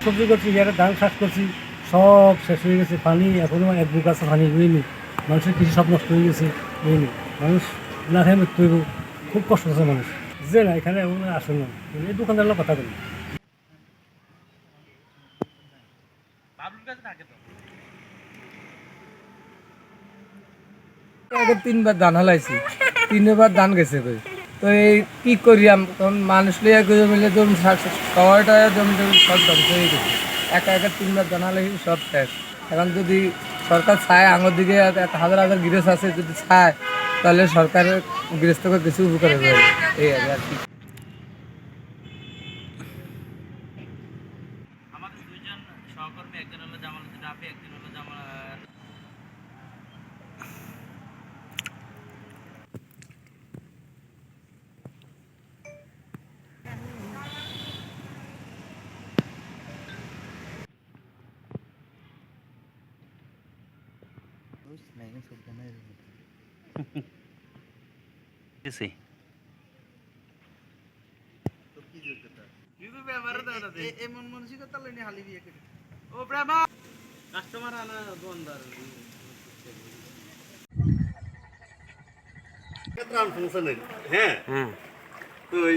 সবজি করছি ইয়ারে ধান চাষ করছি সব শেষ হয়ে গেছে পানি এখনও এক দু আছে পানি হয়নি মানুষের কিছু সব নষ্ট হয়ে গেছে হয়নি মানুষ না খেয়ে মৃত্যু হইব খুব কষ্ট হচ্ছে মানুষ। যে না এখানে এমন আসেন না। এই দোকানদারের কথা বলি। তিনবার ধান হালাইছি তিনবার ধান গেছে কই? তো এই কি করিয়াম তখন মানুষ লিয়া মিলে জমি সবাইটা জমি টমি সব ধ্বংস হয়ে গেছে। একা একা তিনবার ধান হালাইছি সব শেষ। এখন যদি সরকার চায় আমার দিকে হাজার হাজার গৃহস্থ আছে যদি চায় তাহলে সরকারের গৃহস্থকে কিছু উপকার হবে। এই আর কি, একজন হলো জামালউদ্দিন রাফি একজন এমন মানসিকতা লইনি হালি করে ও ব্রাভা কাস্টমার আনা দোকানদার ত্রাণ ফাংশনের হ্যাঁ তো ওই